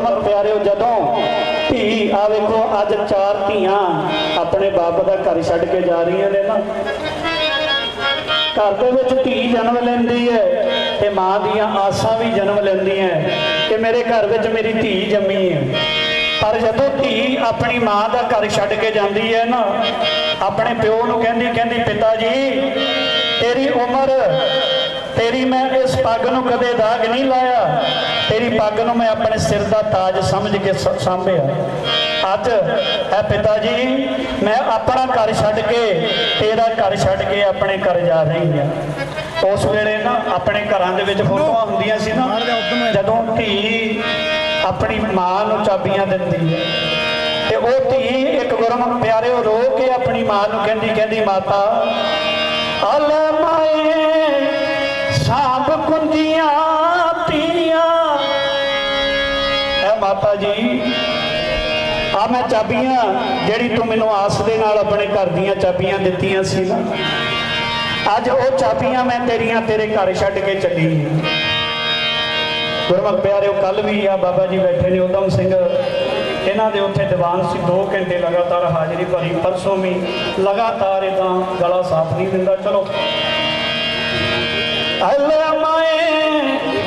ਮਤ ਪਿਆਰਿਓ, ਜਦੋਂ ਧੀ ਆ ਵੇਖੋ, ਅੱਜ ਚਾਰ ਧੀਆਂ ਆਪਣੇ ਬਾਪ ਦਾ ਘਰ ਛੱਡ ਕੇ ਜਾ ਰਹੀਆਂ ਨੇ ਨਾ। ਘਰ ਦੇ ਵਿੱਚ ਧੀ ਜਨਮ ਲੈਂਦੀ ਹੈ ਤੇ ਮਾਂ ਦੀਆਂ ਆਸਾਂ ਵੀ ਜਨਮ ਲੈਂਦੀਆਂ ਕਿ ਮੇਰੇ ਘਰ ਵਿੱਚ ਮੇਰੀ ਧੀ ਜੰਮੀ ਹੈ। ਪਰ ਜਦੋਂ ਧੀ ਆਪਣੀ ਮਾਂ ਦਾ ਘਰ ਛੱਡ ਕੇ ਜਾਂਦੀ ਹੈ ਨਾ, ਆਪਣੇ ਪਿਓ ਨੂੰ ਕਹਿੰਦੀ ਕਹਿੰਦੀ, ਪਿਤਾ ਜੀ, ਤੇਰੀ ਉਮਰ ਤੇਰੀ ਮੈਂ ਇਸ ਪੱਗ ਨੂੰ ਕਦੇ ਦਾਗ ਨਹੀਂ ਲਾਇਆ। ਤੇਰੀ ਪੱਗ ਨੂੰ ਮੈਂ ਆਪਣੇ ਸਿਰ ਦਾ ਤਾਜ ਸਮਝ ਕੇ ਸਾਂਭਿਆ। ਅੱਜ ਹੈ ਪਿਤਾ ਜੀ ਮੈਂ ਆਪਣਾ ਘਰ ਛੱਡ ਕੇ ਤੇਰਾ ਘਰ ਛੱਡ ਕੇ ਆਪਣੇ ਘਰ ਜਾ ਰਹੀ ਹਾਂ। ਉਸ ਵੇਲੇ ਨਾ ਆਪਣੇ ਘਰਾਂ ਦੇ ਵਿੱਚ ਫੋਟੋਆਂ ਹੁੰਦੀਆਂ ਸੀ ਨਾ ਜਦੋਂ ਧੀ ਆਪਣੀ ਮਾਂ ਨੂੰ ਚਾਬੀਆਂ ਦਿੰਦੀ ਹੈ। ਤੇ ਉਹ ਧੀ ਇੱਕ ਗੁਰਮੁਖ ਪਿਆਰਿਓ ਰੋ ਕੇ ਆਪਣੀ ਮਾਂ ਨੂੰ ਕਹਿੰਦੀ ਕਹਿੰਦੀ ਮਾਤਾ ਅਲੇ ਸਾਬ ਕੁੰਜੀਆਂ ਐ ਮਾਤਾ ਜੀ ਆ ਮੈਂ ਚਾਬੀਆਂ ਜਿਹੜੀ ਤੂੰ ਮੈਨੂੰ ਆਸ ਦੇ ਨਾਲ ਆਪਣੇ ਘਰ ਦੀਆਂ ਚਾਬੀਆਂ ਦਿੱਤੀਆਂ ਸੀ ਨਾ, ਅੱਜ ਉਹ ਚਾਬੀਆਂ ਮੈਂ ਤੇਰੀਆਂ ਤੇਰੇ ਘਰ ਛੱਡ ਕੇ ਚੱਲੀ। ਗੁਰਮੁਖ ਪਿਆਰਿਓ, ਕੱਲ ਵੀ ਆ ਬਾਬਾ ਜੀ ਬੈਠੇ ਨੇ ਉਦਮ ਸਿੰਘ। ਇਹਨਾਂ ਦੇ ਉੱਥੇ ਦੀਵਾਨ ਸੀ 2 ਘੰਟੇ ਲਗਾਤਾਰ ਹਾਜ਼ਰੀ ਭਰੀ, ਪਰਸੋਂ ਵੀ ਲਗਾਤਾਰ ਇਦਾਂ ਗਲਾ ਸਾਫ਼ ਨਹੀਂ ਦਿੰਦਾ। ਚਲੋ ਹਲੇ ਮੈਂ